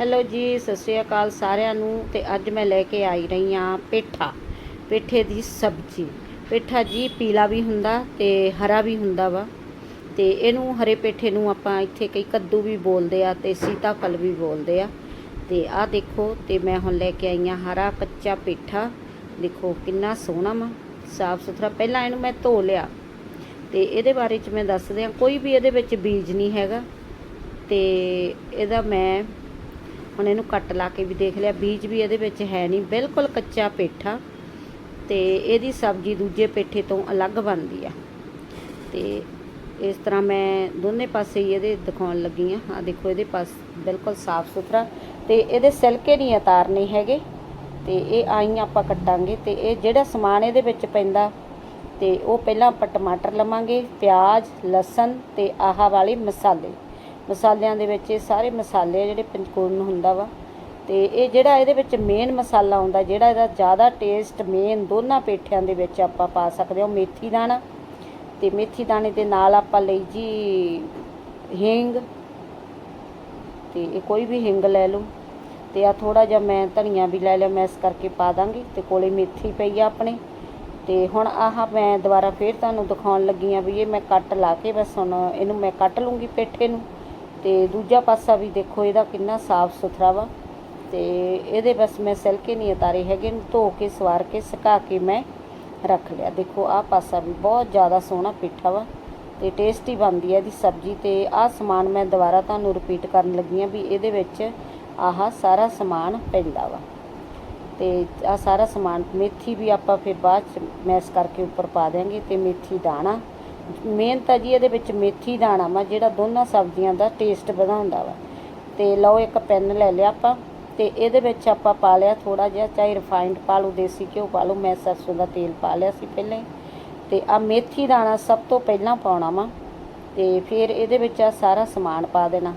Hello ਜੀ, ਸਤਿ ਸ਼੍ਰੀ ਅਕਾਲ ਸਾਰਿਆਂ ਨੂੰ ਤੇ ਅੱਜ ਮੈਂ ਲੈ ਕੇ ਆਈ ਰਹੀ ਹਾਂ ਪੇਠਾ, ਪੇਠੇ ਦੀ ਸਬਜ਼ੀ। ਪੇਠਾ ਜੀ ਪੀਲਾ ਵੀ ਹੁੰਦਾ ਤੇ ਹਰਾ ਵੀ ਹੁੰਦਾ ਵਾ ਤੇ ਇਹਨੂੰ ਹਰੇ ਪੇਠੇ ਨੂੰ ਆਪਾਂ ਇੱਥੇ ਕਈ ਕੱਦੂ ਵੀ ਬੋਲਦੇ ਆ ਤੇ ਸੀਤਾਫਲ ਵੀ ਬੋਲਦੇ ਆ। ਤੇ ਆਹ ਦੇਖੋ ਤੇ ਮੈਂ ਹੁਣ ਲੈ ਕੇ ਆਈ ਹਾਂ ਹਰਾ ਕੱਚਾ ਪੇਠਾ। ਦੇਖੋ ਕਿੰਨਾ ਸੋਹਣਾ ਵਾ, ਸਾਫ਼ ਸੁਥਰਾ। ਪਹਿਲਾਂ ਇਹਨੂੰ ਮੈਂ ਧੋ ਲਿਆ ਤੇ ਇਹਦੇ ਬਾਰੇ ਚ ਮੈਂ ਦੱਸ ਦਿਆਂ ਕੋਈ ਵੀ ਇਹਦੇ ਵਿੱਚ ਬੀਜ ਨਹੀਂ ਹੈਗਾ ਤੇ ਇਹਦਾ ਮੈਂ ਹੁਣ ਇਹਨੂੰ ਕੱਟ ਲਾ ਕੇ ਵੀ ਦੇਖ ਲਿਆ। ਬੀਜ ਵੀ ਇਹਦੇ ਵਿੱਚ ਹੈ ਨਹੀਂ, ਬਿਲਕੁਲ ਕੱਚਾ ਪੇਠਾ ਤੇ ਇਹਦੀ ਸਬਜ਼ੀ ਦੂਜੇ ਪੇਠੇ ਤੋਂ ਅਲੱਗ ਬਣਦੀ ਆ। ਤੇ ਇਸ ਤਰ੍ਹਾਂ ਮੈਂ ਦੋਨੇ ਪਾਸੇ ਹੀ ਇਹਦੇ ਦਿਖਾਉਣ ਲੱਗੀ ਆ। ਆ ਦੇਖੋ, ਇਹਦੇ ਪਾਸ ਬਿਲਕੁਲ ਸਾਫ਼ ਸੁਥਰਾ ਤੇ ਇਹਦੇ ਸਿਲਕੇ ਨਹੀਂ ਉਤਾਰਨੇ ਹੈਗੇ। ਤੇ ਇਹ ਆਈ ਆਪਾਂ ਕੱਟਾਂਗੇ ਤੇ ਇਹ ਜਿਹੜਾ ਸਮਾਨ ਇਹਦੇ ਵਿੱਚ ਪੈਂਦਾ ਤੇ ਉਹ ਪਹਿਲਾਂ ਆਪਾਂ ਟਮਾਟਰ ਲਵਾਂਗੇ, ਪਿਆਜ਼, ਲਸਣ ਤੇ ਆਹ ਵਾਲੇ ਮਸਾਲੇ। ਮਸਾਲਿਆਂ ਦੇ ਵਿੱਚ ਇਹ ਸਾਰੇ ਮਸਾਲੇ ਆ ਜਿਹੜੇ ਪੰਚਕੂਰਨ ਹੁੰਦਾ ਵਾ। ਤੇ ਇਹ ਜਿਹੜਾ ਇਹਦੇ ਵਿੱਚ ਮੇਨ ਮਸਾਲਾ ਆਉਂਦਾ, ਜਿਹੜਾ ਇਹਦਾ ਜ਼ਿਆਦਾ ਟੇਸਟ ਮੇਨ ਦੋਨਾਂ ਪੇਠਿਆਂ ਦੇ ਵਿੱਚ ਆਪਾਂ ਪਾ ਸਕਦੇ ਹਾਂ ਮੇਥੀ ਦਾਣਾ। ਤੇ ਮੇਥੀ ਦਾਣੇ ਦੇ ਨਾਲ ਆਪਾਂ ਲਈ ਜੀ ਹਿੰਗ। ਤੇ ਇਹ ਕੋਈ ਵੀ ਹਿੰਗ ਲੈ ਲਓ। ਤੇ ਆ ਥੋੜਾ ਜਿਹਾ ਮੈਂ ਧਨੀਆ ਵੀ ਲੈ ਲਿਆ ਇਸ ਕਰਕੇ ਪਾ ਦਾਂਗੀ। ਤੇ ਕੋਲੇ ਮੇਥੀ ਪਈ ਆ ਆਪਣੇ। ਤੇ ਹੁਣ ਆਹ ਮੈਂ ਦੁਬਾਰਾ ਫੇਰ ਤੁਹਾਨੂੰ ਦਿਖਾਉਣ ਲੱਗੀ ਆ ਵੀ ਇਹ ਮੈਂ ਕੱਟ ਲਾ ਕੇ ਬਸ ਹੁਣ ਇਹਨੂੰ ਮੈਂ ਕੱਟ ਲੂੰਗੀ ਪੇਠੇ ਨੂੰ। ਤੇ ਦੂਜਾ ਪਾਸਾ ਵੀ ਦੇਖੋ, ਇਹਦਾ ਕਿੰਨਾ ਸਾਫ਼ ਸੁਥਰਾ ਵਾ ਤੇ ਇਹਦੇ ਬਸ ਮੈਂ ਸਿਲਕੇ ਨਹੀਂ ਉਤਾਰੇ ਹੈਗੇ ਨੂੰ ਧੋ ਕੇ, ਸਵਾਰ ਕੇ, ਸੁਕਾ ਕੇ ਮੈਂ ਰੱਖ ਲਿਆ। ਦੇਖੋ, ਆਹ ਪਾਸਾ ਵੀ ਬਹੁਤ ਜ਼ਿਆਦਾ ਸੋਹਣਾ ਪੇਠਾ ਵਾ ਤੇ ਟੇਸਟੀ ਬਣਦੀ ਹੈ ਇਹਦੀ ਸਬਜ਼ੀ ਤੇ ਆਹ ਸਮਾਨ ਮੈਂ ਦੁਬਾਰਾ ਤੁਹਾਨੂੰ ਰਿਪੀਟ ਕਰਨ ਲੱਗੀ ਆ ਵੀ ਇਹਦੇ ਵਿੱਚ ਆਹ ਸਾਰਾ ਸਮਾਨ ਪੈਂਦਾ ਵਾ। ਤੇ ਆ ਸਾਰਾ ਸਮਾਨ ਮੇਥੀ ਵੀ ਆਪਾਂ ਫਿਰ ਬਾਅਦ ਚ ਮੈਸ ਕਰਕੇ ਉੱਪਰ ਪਾ ਦਿਆਂਗੇ ਤੇ ਮੇਥੀ ਦਾਣਾ ਮਿਹਨਤ ਤਾਂ ਜੀ ਇਹਦੇ ਵਿੱਚ ਮੇਥੀ, ਦਾਣਾ ਵਾ ਜਿਹੜਾ ਦੋਨਾਂ ਸਬਜ਼ੀਆਂ ਦਾ ਟੇਸਟ ਵਧਾਉਂਦਾ ਵਾ। ਤੇ ਲਓ ਇੱਕ ਪੈਨ ਲੈ ਲਿਆ ਆਪਾਂ, ਤੇ ਇਹਦੇ ਵਿੱਚ ਆਪਾਂ ਪਾ ਲਿਆ ਥੋੜਾ ਜਿਹਾ, ਚਾਹੇ ਰਿਫਾਈਨਡ ਪਾ ਲਓ, ਦੇਸੀ ਘਿਓ ਪਾ ਲਓ, ਮੈਂ ਸਰਸੋਂ ਦਾ ਤੇਲ ਪਾ ਲਿਆ ਸੀ ਪਹਿਲਾਂ ਹੀ। ਤੇ ਆ ਮੇਥੀ, ਦਾਣਾ ਸਭ ਤੋਂ ਪਹਿਲਾਂ ਪਾਉਣਾ ਵਾ, ਤੇ ਫਿਰ ਇਹਦੇ ਵਿੱਚ ਆ ਸਾਰਾ ਸਮਾਨ ਪਾ ਦੇਣਾ।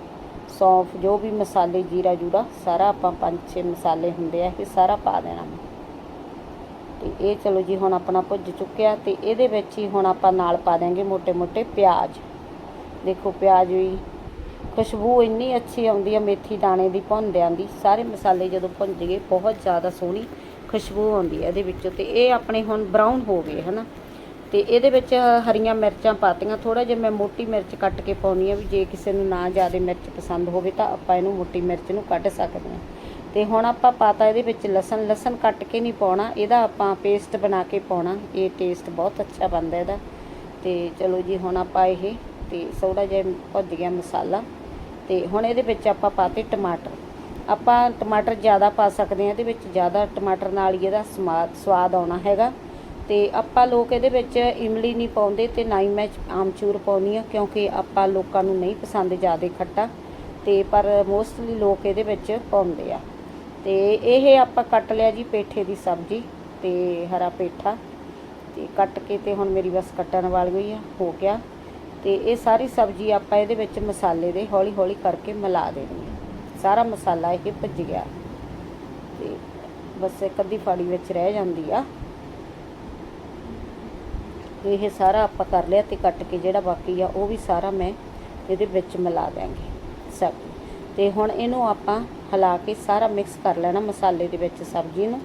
ਸੌਂਫ, ਜੋ ਵੀ ਮਸਾਲੇ, ਜੀਰਾ, ਜੂਰਾ, ਸਾਰਾ ਆਪਾਂ ਪੰਜ ਛੇ ਮਸਾਲੇ ਹੁੰਦੇ ਆ, ਇਹ ਸਾਰਾ ਪਾ ਦੇਣਾ ਵਾ। ਤੇ ਇਹ ਚਲੋ ਜੀ ਹੁਣ ਆਪਣਾ ਭੁੱਜ ਚੁੱਕਿਆ ਤੇ ਇਹਦੇ ਵਿੱਚ ਹੀ ਹੁਣ ਆਪਾਂ ਨਾਲ ਪਾ ਦਾਂਗੇ ਮੋٹے-ਮੋٹے ਪਿਆਜ਼। ਦੇਖੋ ਪਿਆਜ਼ ਵੀ ਖੁਸ਼ਬੂ ਇੰਨੀ ਅੱਛੀ ਆਉਂਦੀ ਹੈ ਮੇਥੀ ਦਾਣੇ ਦੀ ਭੁੰਦਿਆਂ ਦੀ, ਸਾਰੇ ਮਸਾਲੇ ਜਦੋਂ ਭੁੰਜ ਗਏ ਬਹੁਤ ਜ਼ਿਆਦਾ ਸੋਹਣੀ ਖੁਸ਼ਬੂ ਆਉਂਦੀ ਹੈ ਇਹਦੇ ਵਿੱਚੋਂ ਤੇ ਇਹ ਆਪਣੇ ਹੁਣ ਬਰਾਊਨ ਹੋ ਗਏ, ਹਨਾ। ਤੇ ਇਹਦੇ ਵਿੱਚ ਹਰੀਆਂ ਮਿਰਚਾਂ ਪਾਤੀਆਂ ਥੋੜਾ ਜਿਹਾ ਮੈਂ ਮੋਟੀ ਮਿਰਚ ਕੱਟ ਕੇ ਪਾਉਣੀ ਆ ਵੀ ਜੇ ਕਿਸੇ ਨੂੰ ਨਾ ਜ਼ਿਆਦਾ ਮਿਰਚ ਪਸੰਦ ਹੋਵੇ ਤਾਂ ਆਪਾਂ ਇਹਨੂੰ ਮੋਟੀ ਮਿਰਚ ਨੂੰ ਕੱਢ ਸਕਦੇ ਹਾਂ ਤੇ ਹੁਣ ਆਪਾਂ ਪਾਤਾ ਇਹਦੇ ਵਿੱਚ ਲਸਣ ਲਸਣ ਕੱਟ ਕੇ ਨਹੀਂ ਪਾਉਣਾ, ਇਹਦਾ ਆਪਾਂ ਪੇਸਟ ਬਣਾ ਕੇ ਪਾਉਣਾ। ਇਹ ਟੇਸਟ ਬਹੁਤ ਅੱਛਾ ਬਣਦਾ ਇਹਦਾ। ਤੇ ਚਲੋ ਜੀ, ਹੁਣ ਆਪਾਂ ਇਹ ਤੇ ਥੋੜਾ ਜਿਹਾ ਭੁੱਜ ਗਿਆ ਮਸਾਲਾ। ਤੇ ਹੁਣ ਇਹਦੇ ਵਿੱਚ ਆਪਾਂ ਪਾਤੇ ਟਮਾਟਰ। ਆਪਾਂ ਟਮਾਟਰ ਜ਼ਿਆਦਾ ਪਾ ਸਕਦੇ ਹਾਂ, ਇਹਦੇ ਵਿੱਚ ਜ਼ਿਆਦਾ ਟਮਾਟਰ ਨਾਲ ਹੀ ਇਹਦਾ ਸਮਾਦ ਸਵਾਦ ਆਉਣਾ ਹੈਗਾ। ਤੇ ਆਪਾਂ ਲੋਕ ਇਹਦੇ ਵਿੱਚ ਇਮਲੀ ਨਹੀਂ ਪਾਉਂਦੇ ਤੇ ਨਾ ਹੀ ਮੈਂ ਆਮਚੂਰ ਪਾਉਣੀ ਆ ਕਿਉਂਕਿ ਆਪਾਂ ਲੋਕਾਂ ਨੂੰ ਨਹੀਂ ਪਸੰਦ ਜ਼ਿਆਦਾ ਖੱਟਾ। ਤੇ ਪਰ ਮੋਸਟਲੀ ਲੋਕ ਇਹਦੇ ਵਿੱਚ ਪਾਉਂਦੇ ਆ। ਤੇ ਇਹ ਆਪਾਂ ਕੱਟ ਲਿਆ ਜੀ ਪੇਠੇ ਦੀ ਸਬਜ਼ੀ ਤੇ ਹਰਾ ਪੇਠਾ ਤੇ ਕੱਟ ਕੇ ਤੇ ਹੁਣ ਮੇਰੀ ਬਸ ਕੱਟਣ ਵਾਲੀ ਹੋਈ ਆ, ਹੋ ਗਿਆ। ਤੇ ਇਹ ਸਾਰੀ ਸਬਜ਼ੀ ਆਪਾਂ ਇਹਦੇ ਵਿੱਚ ਮਸਾਲੇ ਦੇ ਹੌਲੀ ਹੌਲੀ ਕਰਕੇ ਮਿਲਾ ਦੇਣੀ ਹੈ ਸਾਰਾ ਮਸਾਲਾ ਇਹ ਭੁੱਜ ਗਿਆ। ਤੇ ਬਸ ਇੱਕ ਅੱਧੀ ਫਾੜੀ ਵਿੱਚ ਰਹਿ ਜਾਂਦੀ ਆ। ਇਹ ਸਾਰਾ ਆਪਾਂ ਕਰ ਲਿਆ ਤੇ ਕੱਟ ਕੇ ਜਿਹੜਾ ਬਾਕੀ ਆ ਉਹ ਵੀ ਸਾਰਾ ਮੈਂ ਇਹਦੇ ਵਿੱਚ ਮਿਲਾ ਦਾਂਗੇ ਸਭ ਤੇ ਹੁਣ ਇਹਨੂੰ ਆਪਾਂ ਹਿਲਾ ਕੇ ਸਾਰਾ ਮਿਕਸ ਕਰ ਲੈਣਾ ਮਸਾਲੇ ਦੇ ਵਿੱਚ ਸਬਜ਼ੀ ਨੂੰ।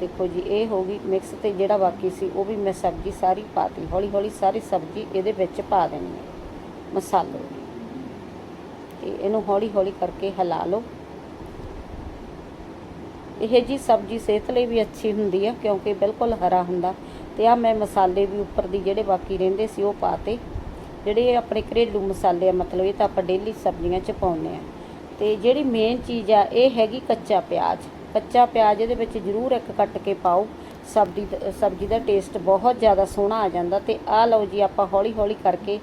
ਦੇਖੋ ਜੀ, ਇਹ ਹੋ ਗਈ ਮਿਕਸ ਤੇ ਜਿਹੜਾ ਬਾਕੀ ਸੀ ਉਹ ਵੀ ਮੈਂ ਸਬਜ਼ੀ ਸਾਰੀ ਪਾਤੀ। ਹੌਲੀ ਹੌਲੀ ਸਾਰੀ ਸਬਜ਼ੀ ਇਹਦੇ ਵਿੱਚ ਪਾ ਦੇਣੀ ਹੈ, ਮਸਾਲੇ ਦੀ। ਤੇ ਇਹਨੂੰ ਹੌਲੀ ਹੌਲੀ ਕਰਕੇ ਹਿਲਾ ਲਓ। ਇਹ ਜੀ ਸਬਜ਼ੀ ਸਿਹਤ ਲਈ ਵੀ ਅੱਛੀ ਹੁੰਦੀ ਆ, ਕਿਉਂਕਿ ਬਿਲਕੁਲ ਹਰਾ ਹੁੰਦਾ। ਤੇ ਆ ਮੈਂ ਮਸਾਲੇ ਵੀ ਉੱਪਰ ਦੀ ਜਿਹੜੇ ਬਾਕੀ ਰਹਿੰਦੇ ਸੀ ਉਹ ਪਾਤੇ। ਜਿਹੜੇ ਇਹ ਆਪਣੇ ਘਰੇਲੂ ਮਸਾਲੇ ਆ, ਮਤਲਬ ਇਹ ਤਾਂ ਆਪਾਂ ਡੇਲੀ ਸਬਜ਼ੀਆਂ 'ਚ ਪਾਉਂਦੇ ਆ। ਤੇ ਜਿਹੜੀ ਮੇਨ ਚੀਜ਼ ਆ, ਇਹ ਹੈਗੀ ਕੱਚਾ ਪਿਆਜ਼। ਕੱਚਾ ਪਿਆਜ਼ ਇਹਦੇ ਵਿੱਚ ਜ਼ਰੂਰ ਇੱਕ ਕੱਟ ਕੇ ਪਾਓ। ਸਬਜ਼ੀ ਸਬਜ਼ੀ ਦਾ ਟੇਸਟ ਬਹੁਤ ਜ਼ਿਆਦਾ ਸੋਹਣਾ ਆ ਜਾਂਦਾ ਤੇ ਆਹ ਲਓ ਜੀ, ਆਪਾਂ ਹੌਲੀ ਹੌਲੀ ਕਰਕੇ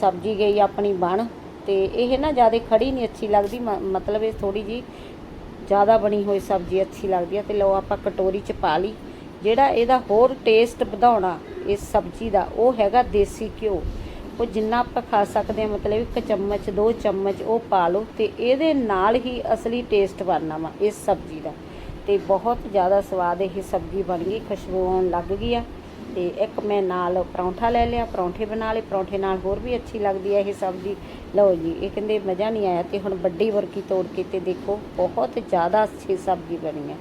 ਸਬਜ਼ੀ ਗਈ ਆਪਣੀ ਬਣ। ਤੇ ਇਹ ਨਾ ਜ਼ਿਆਦਾ ਖੜੀ ਨਹੀਂ ਅੱਛੀ ਲੱਗਦੀ, ਮ- ਮਤਲਬ ਇਹ ਥੋੜੀ ਜੀ ਜ਼ਿਆਦਾ ਬਣੀ ਹੋਈ ਸਬਜ਼ੀ ਅੱਛੀ ਲੱਗਦੀ ਹੈ ਤੇ ਲਓ ਆਪਾਂ ਕਟੋਰੀ 'ਚ ਪਾ ਲਈ। ਜਿਹੜਾ ਇਹਦਾ ਹੋਰ ਟੇਸਟ ਵਧਾਉਣਾ ਇਸ ਸਬਜ਼ੀ ਦਾ, ਉਹ ਹੈਗਾ ਦੇਸੀ ਘਿਓ। ਉਹ ਜਿੰਨਾ ਆਪਾਂ ਖਾ ਸਕਦੇ ਹਾਂ, ਮਤਲਬ ਇੱਕ ਚਮਚ, ਦੋ ਚਮਚ ਉਹ ਪਾ ਲਓ ਤੇ ਇਹਦੇ ਨਾਲ ਹੀ ਅਸਲੀ ਟੇਸਟ ਬਣਨਾ ਵਾ, ਇਸ ਸਬਜ਼ੀ ਦਾ। ਤੇ ਬਹੁਤ ਜ਼ਿਆਦਾ ਸਵਾਦ ਇਹ ਸਬਜ਼ੀ ਬਣ ਗਈ, ਖੁਸ਼ਬੂ ਆਉਣ ਲੱਗ ਗਈ ਆ। ਤੇ ਇੱਕ ਮੈਂ ਨਾਲ ਪਰੌਂਠਾ ਲੈ ਲਿਆ, ਪਰੌਂਠੇ ਬਣਾ ਲਏ, ਪਰੌਂਠੇ ਨਾਲ ਹੋਰ ਵੀ ਅੱਛੀ ਲੱਗਦੀ ਹੈ ਇਹ ਸਬਜ਼ੀ। ਲਓ ਜੀ, ਇਹ ਕਹਿੰਦੇ ਮਜ਼ਾ ਨਹੀਂ ਆਇਆ ਤੇ ਹੁਣ ਵੱਡੀ ਵਰਕੀ ਤੋੜ ਕੇ ਤੇ ਦੇਖੋ, ਬਹੁਤ ਜ਼ਿਆਦਾ ਅੱਛੀ ਸਬਜ਼ੀ ਬਣੀ ਹੈ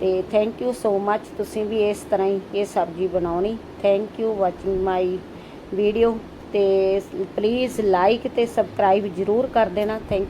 ਤੇ ਥੈਂਕ ਯੂ ਸੋ ਮੱਚ ਤੁਸੀਂ ਵੀ ਇਸ ਤਰ੍ਹਾਂ ਹੀ ਇਹ ਸਬਜ਼ੀ ਬਣਾਉਣੀ। Thank you watching my video ਤੇ ਪਲੀਜ਼ ਲਾਈਕ ਤੇ ਸਬਸਕ੍ਰਾਈਬ ਜ਼ਰੂਰ ਕਰ ਦੇਣਾ। ਥੈਂਕ